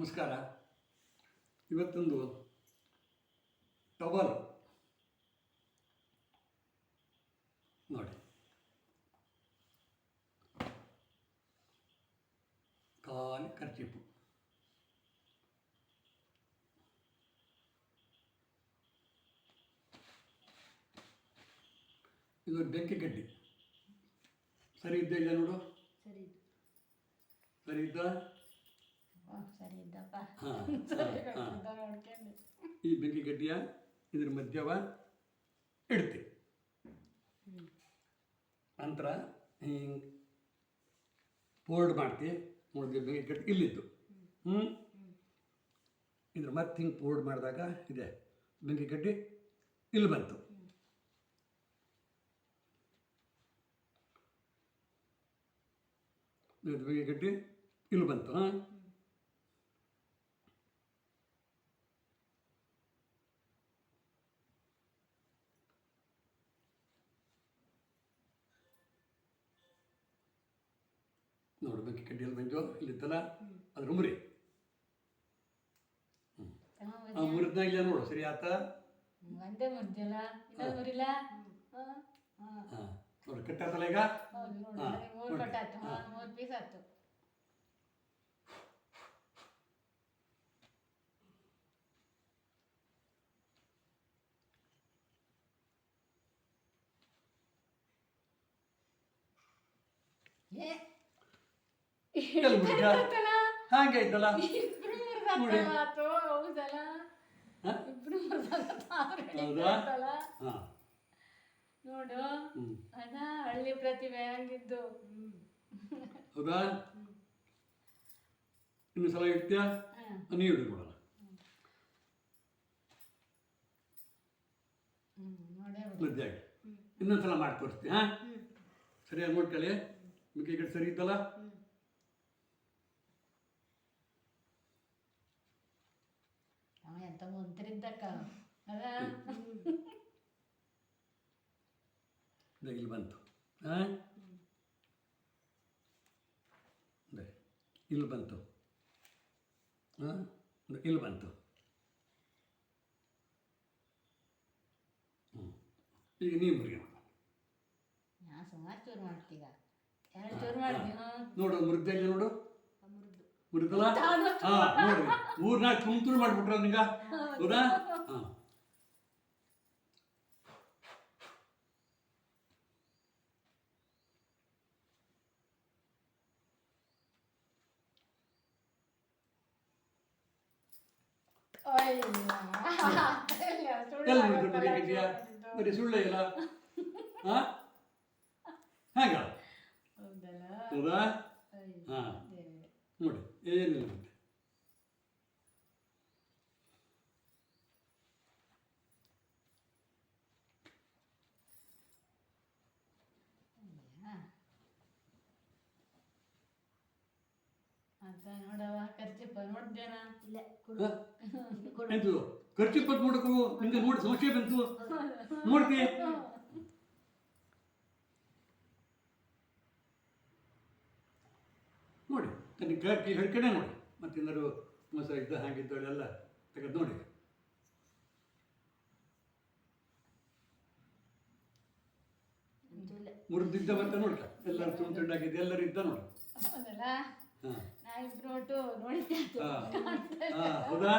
ನಮಸ್ಕಾರ. ಇವತ್ತೊಂದು ಟವಲ್ ನೋಡಿ. ಖಾಲಿ ಖರ್ಚಿಪ್ಪು ಇದು ಬೆಂಕಿ ಗಡ್ಡಿ. ಸರಿ ಇದ್ದ ಇಲ್ಲ ನೋಡು? ಸರಿ ಸರಿ ಇದ್ದ ಸರಿ ಇದ್ದಪ್ಪ. ಹಾಂ ಸರಿ ಹಾಂ. ಇದ್ದ ಈ ಬೆಂಕಿ ಗಡ್ಡಿಯ ಇದ್ರ ಮಧ್ಯವ ಇಡ್ತೀವಿ ನಂತರ ಹಿಂಗೆ ಪೋರ್ಡ್ ಮಾಡ್ತಿ ನೋಡಿದ್ವಿ ಬೆಂಕಿ ಗಟ್ಟಿ ಇಲ್ಲಿದ್ದು. ಹ್ಞೂ ಇದ್ರ ಮತ್ತೆ ಹಿಂಗೆ ಫೋಲ್ಡ್ ಮಾಡಿದಾಗ ಇದೆ ಬೆಂಕಿ ಗಡ್ಡಿ ಇಲ್ಲಿ ಬಂತು. ಬೆಂಕಿ ಗಡ್ಡಿ ಇಲ್ಲಿ ಬಂತು ಹಾಂ? ನೋಡು ಬೆಂಕಿ ಕಡ್ಡಿಯಲ್ಲಿ ಮಂಜು ಇಲ್ಲಿತ್ತಲ್ಲ ಅದ್ರ ಮುರಿ ಆ ಮುರಿದ್ನಾಗ ಇಲ್ಲ ನೋಡು ಸರಿ ಆತ? ಒಂದೇ ಮುರ್ದಿಲ್ಲ ಇನ್ನೊಂದು ಮುರಿಲ್ಲ? ಹಾಂ. ನೋಡಿ ಕಟ್ಟಾತಲ್ಲ ಈಗ? ಮೂರು. ಮೂರು ಪೀಸ್ ಆಯ್ತು. ಏ ಮುರಿದ? ಹಾಗೆ ಹೌದಾ? ನೋಡು ಅದ ಹಳ್ಳಿ ಪ್ರತಿಭೆ ಆಗಿದ್ದು ಹೌದಾ? ಇನ್ನು ಸಲ ಇಡ್ತೀಯಾ? ನೀವು ಹಿಡಿದು ಇನ್ನೊಂದ್ಸಲ ಮಾಡಿ ಹಾಂ? ಸರಿಯಾಗಿ ನೋಡ್ಕೊಳ್ಳಿ. ಮಿಕ್ಕಿ ಕಡೆ ಸರಿ ಇದ್ದಲ್ಲ ಅವ ಎಂತ ಮುಂತರಿದ್ದಕ್ಕ ಅದ? ಇಲ್ಲಿ ಬಂತು. ಹಾಂ ಇಲ್ಲಿ ಬಂತು. ಹಾಂ ಇಲ್ಲಿ ಬಂತು. ಹ್ಞೂ ಈಗ ನೀವು ಮುರಿಯೋಣ. ನಾ ಸುಮಾರು ಚೂರು ಮಾಡ್ತೀಗ. ಎರಡು ಚೂರು ನೋಡು ಮುರಿದಲ್ಲಿ ನೋಡು. ಮುರಿದು ಮುರಿದಲ್ಲ ಹಾಂ ನೋಡಿ ಊರ್ನಾಗ ತುಂತುರು ಮಾಡ್ಬಿಟ್ರ ನಿಂಗ ಹೌದಾ ಹಾಂ ಎಲ್ಲಿ ಮುರಿದು ಮುರಿಯಕಿದ್ಯಾ ಬರೀ ಸುಳ್ಳೆ ಇಲ್ಲ ಹಾಂ ಹೇಗ ಹೌದಲ್ಲ ಹೌದಾ ಅಯ್ಯೋ, ಹಾಂ ದೇವ್ರೇ. ನೋಡಿ ಏನಿಲ್ಲ ಆಯ್ತು ಖರ್ಚು ಪತ್ ನೋಡಕ್ಕೂ ನಿಮ್ಗೆ ನೋಡಿ ಸಮಸ್ಯೆ ಬಂತು. ನೋಡ್ತಿ? ನೋಡಿ ತನ್ನ ಕೈ ಹಿಡ್ಕಡೆ ನೋಡಿ. ಮತ್ತೆ ಎಲ್ಲರೂ ಮಸ ಇದ್ದ ಹಾಗಿದ್ದವಳೆಲ್ಲ ತೆಗೆದು ನೋಡಿ. ಮುರಿದಿದ್ದ ಮತ್ತೆ ನೋಡ್ಕ. ಎಲ್ಲರೂ ತುಂಡು ತುಂಡಾಗಿದೆ ಎಲ್ಲರೂ ಇದ್ದ ನೋಡಿ. ಹೌದಾ?